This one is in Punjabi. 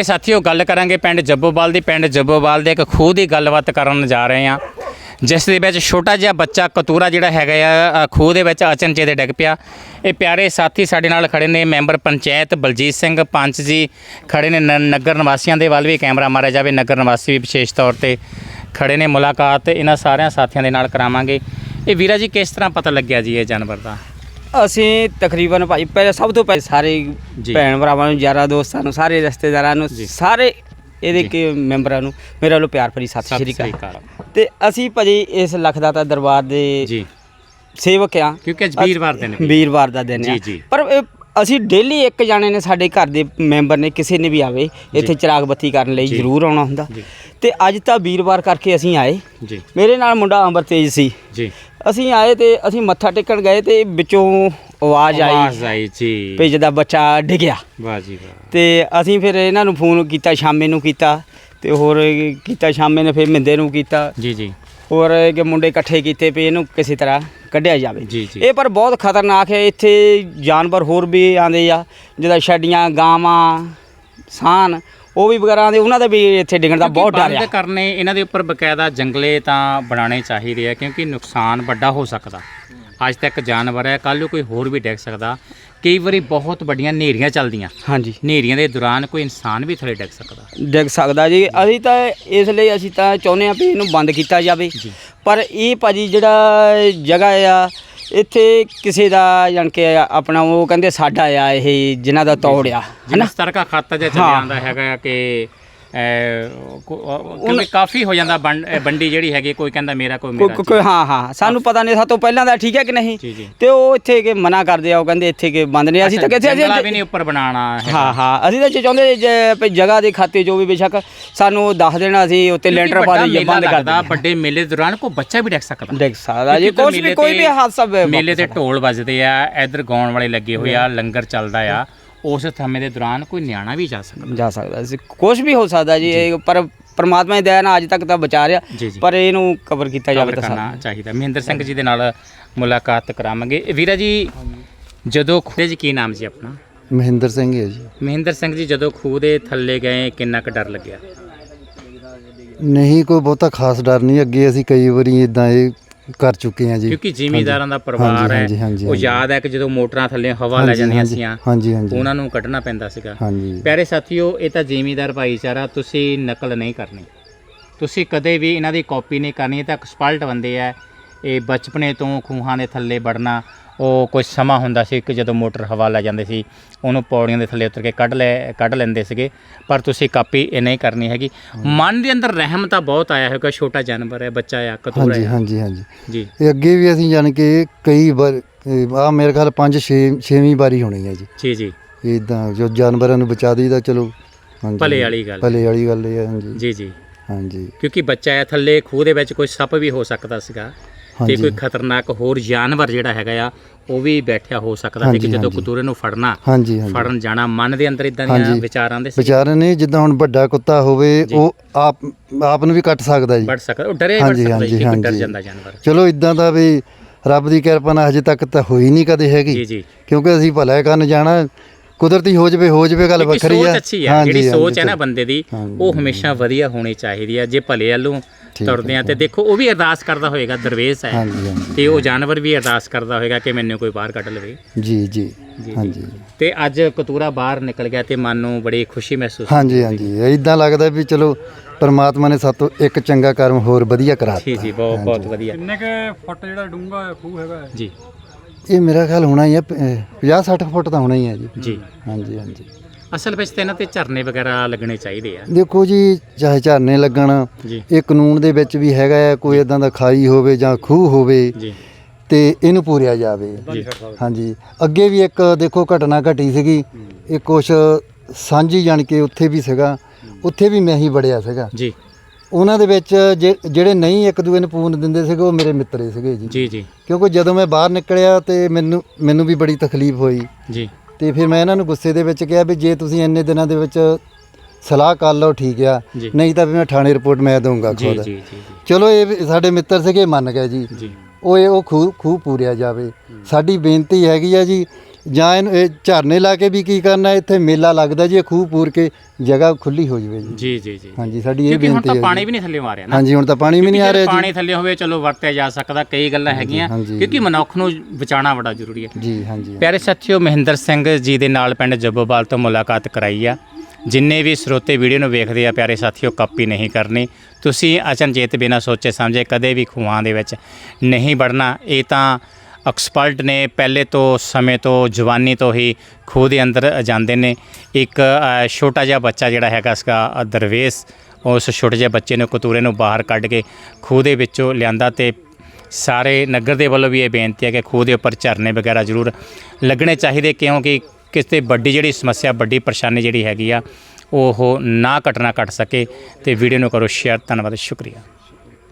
ਇਹ ਸਾਥੀਓ ਗੱਲ ਕਰਾਂਗੇ ਪਿੰਡ ਜੱਬੋਵਾਲ ਦੀ। ਪਿੰਡ ਜੱਬੋਵਾਲ ਦੇ ਇੱਕ ਖੂਹ ਦੀ ਗੱਲਬਾਤ ਕਰਨ ਜਾ ਰਹੇ ਹਾਂ। ਜਿਸ ਦੇ ਵਿੱਚ ਛੋਟਾ ਜਿਹਾ ਬੱਚਾ ਕਤੂਰਾ ਜਿਹੜਾ ਹੈਗਾ ਆ ਖੂਹ ਦੇ ਵਿੱਚ ਅਚਨਚੇ ਦੇ ਡਿੱਗ ਪਿਆ। ਇਹ ਪਿਆਰੇ ਸਾਥੀ ਸਾਡੇ ਨਾਲ ਖੜੇ ਨੇ, ਮੈਂਬਰ ਪੰਚਾਇਤ ਬਲਜੀਤ ਸਿੰਘ ਪੰਚ ਜੀ। ਖੜੇ ਨੇ, ਨਗਰ ਨਿਵਾਸੀਆਂ ਦੇ ਵੱਲ ਵੀ ਕੈਮਰਾ ਮਾਰਿਆ ਜਾਵੇ। ਨਗਰ ਨਿਵਾਸੀ ਵੀ ਵਿਸ਼ੇਸ਼ ਤੌਰ ਤੇ ਖੜੇ ਨੇ ਮੁਲਾਕਾਤ। ਇਹਨਾਂ ਸਾਰਿਆਂ ਸਾਥੀਆਂ ਦੇ ਨਾਲ ਕਰਾਵਾਂਗੇ। ਇਹ ਵੀਰਾ ਜੀ, ਕਿਸ ਤਰ੍ਹਾਂ ਪਤਾ ਲੱਗਿਆ ਜੀ ਇਹ ਜਾਨਵਰ ਦਾ? ਅਸੀਂ ਤਕਰੀਬਨ ਭਾਈ ਪਹਿਲੇ ਸਭ ਤੋਂ ਪਹਿਲੇ ਸਾਰੇ ਜੀ। ਭੈਣ ਭਰਾਵਾਂ ਨੂੰ ਯਾਰਾਂ ਦੋਸਤਾਂ ਨੂੰ ਸਾਰੇ ਰਿਸ਼ਤੇਦਾਰਾਂ ਨੂੰ। ਸਾਰੇ ਇਹਦੇ। ਕੇ ਮੈਂਬਰਾਂ ਨੂੰ ਮੇਰੇ ਵੱਲੋਂ ਪਿਆਰ ਭਰੀ ਸਤਿ ਸ਼੍ਰੀ ਅਕਾਲ ਤੇ ਅਸੀਂ ਭਾਜੀ ਇਸ ਲਖਦਾਤਾ ਦਰਬਾਰ ਦੇ ਜੀ ਸੇਵਕ ਆ ਕਿਉਂਕਿ ਅੱਜ ਵੀਰਵਾਰ ਦੇ ਨੇ ਵੀਰਵਾਰ ਦਾ ਦਿਨ ਆ ਜੀ। ਪਰ ਇਹ ਅਸੀਂ ਡੇਲੀ ਇੱਕ ਜਾਣੇ ਨੇ ਸਾਡੇ ਘਰ ਦੇ ਮੈਂਬਰ ਨੇ ਕਿਸੇ ਨੇ ਵੀ ਆਵੇ ਇੱਥੇ ਚਿਰਾਗ ਬੱਤੀ ਕਰਨ ਲਈ। ਜ਼ਰੂਰ ਆਉਣਾ ਹੁੰਦਾ। ਤੇ ਅੱਜ ਤਾਂ ਵੀਰਵਾਰ ਕਰਕੇ ਅਸੀਂ ਆਏ। ਜੀ। ਮੇਰੇ ਨਾਲ ਮੁੰਡਾ ਅੰਬਰਤੇਜ ਸੀ। ਜੀ। ਅਸੀਂ ਆਏ ਤੇ ਅਸੀਂ ਮੱਥਾ ਟੇਕਣ ਗਏ ਤੇ ਵਿੱਚੋਂ ਆਵਾਜ਼ ਆਈ। ਆਵਾਜ਼ ਆਈ ਜੀ। ਭੇਜ ਦਾ ਬੱਚਾ ਡਿੱਗਿਆ ਵਾਹ ਜੀ ਵਾਹ। ਤੇ ਅਸੀਂ ਫਿਰ ਇਹਨਾਂ ਨੂੰ ਫੋਨ ਕੀਤਾ ਸ਼ਾਮੇ ਨੂੰ ਕੀਤਾ ਤੇ ਹੋਰ ਕੀਤਾ ਸ਼ਾਮੇ ਨੇ ਫਿਰ ਮਿੰਦੇ ਨੂੰ ਕੀਤਾ। ਜੀ ਜੀ। ਹੋਰ ਕਿ ਮੁੰਡੇ ਇਕੱਠੇ ਕੀਤੇ ਵੀ ਇਹਨੂੰ ਕਿਸੇ ਤਰ੍ਹਾਂ ਕੱਢਿਆ ਜਾਵੇ। ਜੀ, ਜੀ। ਇਹ ਪਰ ਬਹੁਤ ਖਤਰਨਾਕ ਹੈ। ਇੱਥੇ ਜਾਨਵਰ ਹੋਰ ਵੀ ਆਉਂਦੇ ਆ ਜਿੱਦਾਂ ਛੱਡੀਆਂ ਗਾਵਾਂ ਸਾਨ ਉਹ ਵੀ ਵਗੈਰਾ ਆਉਂਦੇ ਉਹਨਾਂ ਦਾ ਵੀ ਇੱਥੇ ਡਿੱਗਣ ਦਾ ਬਹੁਤ ਡਰ ਬੰਦ ਆ। ਕਰਨੇ ਇਹਨਾਂ ਦੇ ਉੱਪਰ ਬਕਾਇਦਾ ਜੰਗਲੇ ਤਾਂ ਬਣਾਉਣੇ ਚਾਹੀਦੇ ਆ ਕਿਉਂਕਿ ਨੁਕਸਾਨ ਵੱਡਾ ਹੋ ਸਕਦਾ। ਅੱਜ ਤੱਕ ਜਾਨਵਰ ਹੈ ਕੱਲ ਨੂੰ ਕੋਈ ਹੋਰ ਵੀ ਡਿੱਗ ਸਕਦਾ। ਕਈ ਵਾਰੀ ਬਹੁਤ ਵੱਡੀਆਂ ਹਨੇਰੀਆਂ ਚੱਲਦੀਆਂ। ਹਾਂਜੀ। ਹਨੇਰੀਆਂ ਦੇ ਦੌਰਾਨ ਕੋਈ ਇਨਸਾਨ ਵੀ ਥੱਲੇ ਡਿੱਗ ਸਕਦਾ। ਡਿੱਗ ਸਕਦਾ ਜੀ। ਅਸੀਂ ਤਾਂ ਇਸ ਲਈ ਅਸੀਂ ਤਾਂ ਚਾਹੁੰਦੇ ਆ ਵੀ ਇਹਨੂੰ ਬੰਦ ਕੀਤਾ ਜਾਵੇ। ਜੀ। ਪਰ ਇਹ ਭਾਜੀ ਜਿਹੜਾ ਜਗ੍ਹਾ ਆ ਇੱਥੇ ਕਿਸੇ ਦਾ ਜਾਣ ਕੇ ਆਪਣਾ ਉਹ ਕਹਿੰਦੇ ਸਾਡਾ ਆ ਇਹ ਜਿਨ੍ਹਾਂ ਦਾ ਤੋੜ ਆ ਜਿਵੇਂ ਸਤਰਕਾ ਖਾਤਾ ਜਿਹਾ ਚੱਲਿਆ ਹਾਂ। ਜਾਂਦਾ ਹੈਗਾ ਕਿ ਕਿਉਂਕਿ ਕਾਫੀ ਹੋ ਜਾਂਦਾ ਬੰਡ- ਜਿਹੜੀ ਹੈਗੀ ਕੋਈ ਕਹਿੰਦਾ ਮੇਰਾ ਕੋਈ ਕੋਈ ਮੇਰਾ ਕੋਈ ਹਾਂ ਹਾਂ ਸਾਨੂੰ ਪਤਾ ਨਹੀਂ ਸਾਤੋਂ ਪਹਿਲਾਂ ਦਾ ਠੀਕ ਹੈ ਕਿ ਨਹੀਂ? ਤੇ ਉਹ ਇੱਥੇ ਕਿ ਮਨਾ ਕਰਦੇ ਆ ਉਹ ਕਹਿੰਦੇ ਇੱਥੇ ਕਿ ਬੰਦ ਨਹੀਂ। ਅਸੀਂ ਤਾਂ ਕਿੱਥੇ ਜੰਗਲਾ ਵੀ ਅਸੀਂ ਨਹੀਂ ਉੱਪਰ ਬਣਾਉਣਾ ਹੈਗਾ। ਹਾਂ ਹਾਂ। ਅਸੀਂ ਤਾਂ ਚਾਹੁੰਦੇ ਜੇ ਵੀ ਜਗ੍ਹਾ ਦੇ ਖਾਤੇ ਜੋ ਵੀ ਬੇਸ਼ੱਕ ਸਾਨੂੰ ਦੱਸ ਦੇਣਾ ਅਸੀਂ ਉੱਤੇ ਲੈਂਟਰ ਪਾ ਮੇਲਾ ਬੰਦ ਕਰ ਵੱਡੇ ਮੇਲੇ ਦੌਰਾਨ ਕੋਈ ਬੱਚਾ ਵੀ ਡਿੱਗ ਸਕਦਾ। ਡਿੱਗ ਸਕਦਾ। ਜੀ ਕੁਛ ਵੀ ਕੋਈ ਵੀ ਹਾਦਸਾ ਮੇਲੇ ਤੇ ਢੋਲ ਵੱਜਦੇ ਆ ਇਧਰ ਗਾਉਣ ਵਾਲੇ ਲੱਗੇ ਹੋਏ ਆ ਲੰਗਰ ਚੱਲਦਾ ਆ। ਉਸ ਸਮੇਂ ਦੇ ਦੌਰਾਨ ਕੋਈ ਨਿਆਣਾ ਵੀ ਜਾ ਸਕਦਾ। ਜਾ ਸਕਦਾ ਸੀ। ਕੁਝ ਵੀ ਹੋ ਸਕਦਾ ਜੀ ਇਹ ਪਰ ਪਰਮਾਤਮਾ ਦੀ ਦਇਆ ਨਾਲ ਅੱਜ ਤੱਕ ਤਾਂ ਬਚਾ ਰਿਹਾ। ਜੀ ਜੀ। ਪਰ ਇਹਨੂੰ ਕਵਰ ਕੀਤਾ ਜਾਵੇ ਕਵਰ ਤਾਂ ਕਰਨਾ ਚਾਹੀਦਾ। ਮਹਿੰਦਰ ਸਿੰਘ ਜੀ ਦੇ ਨਾਲ ਮੁਲਾਕਾਤ ਕਰਾਵਾਂਗੇ। ਵੀਰਾ ਜੀ ਜਦੋਂ ਖੂਹ ਜੀ ਕੀ ਨਾਮ ਜੀ ਆਪਣਾ? ਮਹਿੰਦਰ ਸਿੰਘ ਹੈ ਜੀ। ਮਹਿੰਦਰ ਸਿੰਘ ਜੀ ਜਦੋਂ ਖੂਹ ਦੇ ਥੱਲੇ ਗਏ ਕਿੰਨਾ ਕੁ ਡਰ ਲੱਗਿਆ? ਨਹੀਂ ਕੋਈ ਬਹੁਤਾ ਖਾਸ ਡਰ ਨਹੀਂ। ਅੱਗੇ ਅਸੀਂ ਕਈ ਵਾਰੀ ਇਦਾਂ ਇਹ ਕਰ ਚੁੱਕੇ ਹਾਂ ਜੀ। ਕਿਉਂਕਿ ਜ਼ਿਮੀਂਦਾਰਾਂ ਦਾ ਪਰਿਵਾਰ ਹੈ ਹਾਂਜੀ, ਹਾਂਜੀ, ਉਹ ਹਾਂਜੀ। ਯਾਦ ਹੈ ਕਿ ਜਦੋਂ ਮੋਟਰਾਂ ਥੱਲੇ ਹਵਾ ਲੈ ਹਾਂਜੀ, ਜਾਂਦੀਆਂ ਹਾਂਜੀ, ਸੀਆਂ ਹਾਂਜੀ ਹਾਂਜੀ। ਉਹਨਾਂ ਨੂੰ ਕੱਢਣਾ ਪੈਂਦਾ ਸੀਗਾ। ਹਾਂਜੀ। ਪਿਆਰੇ ਸਾਥੀਓ ਇਹ ਤਾਂ ਜ਼ਿਮੀਂਦਾਰ ਭਾਈਚਾਰਾ ਤੁਸੀਂ ਨਕਲ ਨਹੀਂ ਕਰਨੀ। ਤੁਸੀਂ ਕਦੇ ਵੀ ਇਹਨਾਂ ਦੀ ਕਾਪੀ ਨਹੀਂ ਕਰਨੀ ਇਹ ਤਾਂ ਐਕਸਪਰਟ ਬੰਦੇ ਆ। ਇਹ ਬਚਪਨੇ ਤੋਂ ਖੂਹਾਂ ਦੇ ਥੱਲੇ ਵੜਨਾ ਉਹ ਕੁਝ ਸਮਾਂ ਹੁੰਦਾ ਸੀ ਕਿ ਜਦੋਂ ਮੋਟਰ ਹਵਾ ਲੈ ਜਾਂਦੇ ਸੀ ਉਹਨੂੰ ਪੌੜੀਆਂ ਦੇ ਥੱਲੇ ਉਤਰ ਕੇ ਕੱਢ ਲੈ ਕੱਢ ਲੈਂਦੇ ਸੀਗੇ ਪਰ ਤੁਸੀਂ ਕਾਪੀ ਇਹ ਨਹੀਂ ਕਰਨੀ ਹੈਗੀ। ਮਨ ਦੇ ਅੰਦਰ ਰਹਿਮ ਤਾਂ ਬਹੁਤ ਆਇਆ ਹੋਵੇਗਾ ਛੋਟਾ ਜਾਨਵਰ ਹੈ ਬੱਚਾ ਆ ਕਤੂਰਾ ਹੈ। ਹਾਂਜੀ ਹਾਂਜੀ ਜੀ। ਇਹ ਅੱਗੇ ਵੀ ਅਸੀਂ ਜਾਣ ਕੇ ਕਈ ਵਾਰ ਆ ਮੇਰੇ ਖਿਆਲ 5 6 ਛੇਵੀਂ ਵਾਰੀ ਹੋਣੀ ਹੈ ਜੀ। ਜੀ ਜੀ। ਇਦਾਂ ਜੋ ਜਾਨਵਰਾਂ ਨੂੰ ਬਚਾ ਦਈਦਾ ਚਲੋ। ਹਾਂਜੀ। ਭਲੇ ਵਾਲੀ ਗੱਲ ਭਲੇ ਵਾਲੀ ਗੱਲ ਹੈ ਹਾਂਜੀ। ਜੀ ਜੀ। ਹਾਂਜੀ। ਕਿਉਂਕਿ ਬੱਚਾ ਹੈ ਥੱਲੇ ਖੂਹ ਦੇ ਵਿੱਚ ਕੋਈ ਸੱਪ ਵੀ ਹੋ ਸਕਦਾ ਸੀਗਾ। ਤੇ। ਕੋਈ ਖਤਰਨਾਕ ਹੋਰ ਜਾਨਵਰ ਜਿਹੜਾ ਹੈਗਾ ਆ ਉਹ ਵੀ ਬੈਠਿਆ ਹੋ ਸਕਦਾ ਸੀ ਕਿ ਜਦੋਂ। ਕਤੂਰੇ ਨੂੰ ਫੜਨਾ ਫੜਨ ਜਾਣਾ ਮਨ ਦੇ ਅੰਦਰ ਇਦਾਂ ਦੀਆਂ। ਵਿਚਾਰਾਂ ਦੇ ਸੀ ਵਿਚਾਰੇ ਨੇ ਜਿੱਦਾਂ ਹੁਣ ਵੱਡਾ ਕੁੱਤਾ ਹੋਵੇ ਜੀ। ਉਹ ਆਪ ਆਪ ਨੂੰ ਵੀ ਕੱਟ ਸਕਦਾ ਜੀ ਵੱਢ ਸਕਦਾ ਉਹ ਡਰੇ ਵੱਢ ਸਕਦਾ ਕਿ ਡਰ। ਜਾਂਦਾ ਜਾਨਵਰ ਚਲੋ ਇਦਾਂ ਦਾ ਵੀ ਰੱਬ ਦੀ ਕਿਰਪਾ ਨਾਲ ਹਜੇ ਤੱਕ ਤਾਂ ਹੋਈ ਨਹੀਂ ਕਦੇ ਹੈਗੀ ਜੀ ਜੀ ਕਿਉਂਕਿ ਅਸੀਂ ਭਲਾ ਕਰਨ ਜਾਣਾ ਕੁਦਰਤੀ ਹੋ ਜਵੇ ਹੋ ਜਵੇ ਗੱਲ ਵੱਖਰੀ ਆ ਜਿਹੜੀ ਸੋਚ ਹੈ ਨਾ। ਬੰਦੇ ਦੀ ਉਹ ਹਮੇਸ਼ਾ ਵਧੀਆ ਹੋਣੀ ਚਾਹੀਦੀ ਹੈ ਜੇ ਭਲੇ ਵੱਲੋਂ ਠੀਕ ਤੁਰਦੇ ਆ ਹੈ, ਤੇ ਦੇਖੋ ਉਹ ਵੀ ਅਰਦਾਸ ਕਰਦਾ ਹੋਏਗਾ ਦਰਵੇਸ਼ ਹੈ। ਹਾਂਜੀ ਹਾਂਜੀ ਤੇ ਉਹ ਜਾਨਵਰ ਵੀ ਅਰਦਾਸ ਕਰਦਾ ਹੋਏਗਾ ਕਿ ਮੈਨੂੰ ਕੋਈ ਬਾਹਰ ਕੱਢ ਲਵੇ। ਜੀ ਜੀ ਜੀ। ਹਾਂਜੀ। ਤੇ ਅੱਜ ਕਤੂਰਾ ਬਾਹਰ ਨਿਕਲ ਗਿਆ ਤੇ ਮਨ ਨੂੰ ਬੜੀ ਖੁਸ਼ੀ ਮਹਿਸੂਸ ਹਾਂਜੀ ਹਾਂਜੀ। ਇਦਾਂ ਲੱਗਦਾ ਵੀ ਚਲੋ ਪਰਮਾਤਮਾ ਨੇ ਸਾਤੋਂ ਇੱਕ ਚੰਗਾ ਕਰਮ ਹੋਰ ਵਧੀਆ ਕਰਾ ਜੀ ਜੀ ਬਹੁਤ ਬਹੁਤ ਵਧੀਆ। ਕਿੰਨੇ ਕੁ ਫੁੱਟ ਜਿਹੜਾ ਡੂੰਘਾ ਖੂਹ ਹੈਗਾ ਹੈ? ਜੀ। ਇਹ ਮੇਰਾ ਖਿਆਲ ਹੋਣਾ ਹੀ ਹੈ 50 60 ਫੁੱਟ ਤਾਂ ਹੋਣਾ ਹੀ ਹੈ ਜੀ। ਜੀ। ਹਾਂਜੀ ਹਾਂਜੀ। ਅਸਲ ਵਿੱਚ ਤੇ ਇਹਨਾਂ ਤੇ ਝਰਨੇ ਵਗੈਰਾ ਲੱਗਣੇ ਚਾਹੀਦੇ ਆ। ਦੇਖੋ ਜੀ ਚਾਹੇ ਝਰਨੇ ਲੱਗਣ ਜੀ। ਇਹ ਕਾਨੂੰਨ ਦੇ ਵਿੱਚ ਵੀ ਹੈਗਾ ਹੈ ਕੋਈ ਇਦਾਂ ਦਾ ਖਾਈ ਹੋਵੇ ਜਾਂ ਖੂਹ ਹੋਵੇ ਜੀ। ਤੇ ਇਹਨੂੰ ਪੂਰਿਆ ਜਾਵੇ। ਜੀ। ਹਾਂਜੀ। ਅੱਗੇ ਵੀ ਇੱਕ ਦੇਖੋ ਘਟਨਾ ਘਟੀ ਸੀਗੀ। ਇਹ ਕੁਛ ਸਾਂਝੀ ਜਾਣ ਕੇ ਉੱਥੇ ਵੀ ਸੀਗਾ। ਉੱਥੇ ਵੀ ਮੈਂ ਹੀ ਵੜਿਆ ਸੀਗਾ। ਜੀ। ਉਹਨਾਂ ਦੇ ਵਿੱਚ ਜੇ- ਜਿਹੜੇ ਨਹੀਂ ਇੱਕ ਦੂਏ ਨੂੰ ਪੂਨ ਦਿੰਦੇ ਸੀਗੇ ਉਹ ਮੇਰੇ ਮਿੱਤਰੇ ਸੀਗੇ ਜੀ। ਜੀ ਜੀ। ਕਿਉਂਕਿ ਜਦੋਂ ਮੈਂ ਬਾਹਰ ਨਿਕਲਿਆ ਤੇ ਮੈਨੂੰ ਮੈਨੂੰ ਵੀ ਬੜੀ ਤਕਲੀਫ ਹੋਈ। ਜੀ। ਤੇ ਫਿਰ ਮੈਂ ਇਹਨਾਂ ਨੂੰ ਗੁੱਸੇ ਦੇ ਵਿੱਚ ਕਿਹਾ ਵੀ ਜੇ ਤੁਸੀਂ ਇੰਨੇ ਦਿਨਾਂ ਦੇ ਵਿੱਚ ਸਲਾਹ ਕਰ ਲਓ ਠੀਕ ਆ। ਜੀ। ਨਹੀਂ ਤਾਂ ਵੀ ਮੈਂ ਥਾਣੇ ਰਿਪੋਰਟ ਮੈਂ ਦਊਂਗਾ ਜੀ ਖੁਦ। ਜੀ ਜੀ ਚਲੋ ਇਹ ਵੀ ਸਾਡੇ ਮਿੱਤਰ ਸੀਗੇ ਮੰਨ ਗਏ ਜੀ। ਜੀ। ਉਹ ਇਹ ਉਹ ਖੂਹ ਖੂਹ ਪੂਰਿਆ ਜਾਵੇ। ਸਾਡੀ ਬੇਨਤੀ ਹੈਗੀ ਆ ਜੀ ਜਾਂ ਇਹਨੂੰ ਇਹ ਝਰਨੇ ਲਾ ਕੇ ਵੀ ਕੀ ਕਰਨਾ ਇੱਥੇ ਮੇਲਾ ਲੱਗਦਾ ਜੀ ਇਹ ਖੂਹ ਪੂਰ ਕੇ ਜਗ੍ਹਾ ਖੁੱਲੀ ਹੋ ਜਵੇ ਜੀ। ਜੀ ਜੀ ਜੀ। ਹਾਂਜੀ ਸਾਡੀ ਇਹ ਕਿਉਂਕਿ ਹੁਣ ਬੇਨਤੀ ਤਾਂ ਹੈ ਪਾਣੀ ਜੀ। ਵੀ ਨਹੀਂ ਥੱਲੇ ਆ ਰਿਹਾ ਨਾ। ਹਾਂਜੀ ਹੁਣ ਤਾਂ ਪਾਣੀ ਵੀ ਨਹੀਂ ਆ ਕਿਉਂਕਿ ਰਿਹਾ ਪਾਣੀ ਥੱਲੇ ਹੋਵੇ ਚਲੋ ਵਰਤਿਆ ਜਾ ਸਕਦਾ ਕਈ ਗੱਲਾਂ ਹੈਗੀਆਂ। ਹਾਂਜੀ। ਕਿਉਂਕਿ ਮਨੁੱਖ ਨੂੰ ਬਚਾਉਣਾ ਬੜਾ ਜ਼ਰੂਰੀ ਹੈ। ਜੀ ਜੀ ਹਾਂਜੀ। ਪਿਆਰੇ ਸਾਥੀਓ ਮਹਿੰਦਰ ਸਿੰਘ ਜੀ ਦੇ ਨਾਲ ਪਿੰਡ ਜੱਬੋਵਾਲ ਤੋਂ ਮੁਲਾਕਾਤ ਕਰਾਈ ਆ। ਜਿੰਨੇ ਵੀ ਸਰੋਤੇ ਵੀਡੀਓ ਨੂੰ ਵੇਖਦੇ ਆ ਪਿਆਰੇ ਸਾਥੀਓ ਕਾਪੀ ਨਹੀਂ ਕਰਨੀ। ਤੁਸੀਂ ਅਚਨਚੇਤ ਬਿਨਾਂ ਸੋਚੇ ਸਮਝੇ ਕਦੇ ਵੀ ਖੂਹਾਂ ਦੇ ਵਿੱਚ ਨਹੀਂ ਵੜਨਾ। ਇਹ ਤਾਂ ਐਕਸਪਰਟ ਨੇ ਪਹਿਲੇ ਤੋਂ ਸਮੇਂ ਤੋਂ ਜਵਾਨੀ ਤੋਂ ਹੀ ਖੂਹ ਦੇ ਅੰਦਰ ਜਾਂਦੇ ਨੇ। ਇੱਕ ਛੋਟਾ ਜਿਹਾ ਬੱਚਾ ਜਿਹੜਾ ਹੈਗਾ ਸੀਗਾ ਅ, ਦਰਵੇਸ਼ ਉਸ ਛੋਟੇ ਜਿਹੇ ਬੱਚੇ ਨੂੰ ਕਤੂਰੇ ਨੂੰ ਬਾਹਰ ਕੱਢ ਕੇ ਖੂਹ ਦੇ ਵਿੱਚੋਂ ਲਿਆਂਦਾ ਤੇ ਸਾਰੇ ਨਗਰ ਦੇ ਵੱਲੋਂ ਵੀ ਇਹ ਬੇਨਤੀ ਹੈ ਕਿ ਖੂਹ ਦੇ ਉੱਪਰ ਝਰਨੇ ਵਗੈਰਾ ਜ਼ਰੂਰ ਲੱਗਣੇ ਚਾਹੀਦੇ ਕਿਉਂਕਿ ਕਿਸੇ ਵੱਡੀ ਜਿਹੜੀ ਸਮੱਸਿਆ ਵੱਡੀ ਪਰੇਸ਼ਾਨੀ ਜਿਹੜੀ ਹੈਗੀ ਆ ਉਹ ਨਾ ਘਟਨਾ ਘਟ ਸਕੇ। ਤੇ ਵੀਡੀਓ ਨੂੰ ਕਰੋ ਸ਼ੇਅਰ। ਧੰਨਵਾਦ। ਸ਼ੁਕਰੀਆ।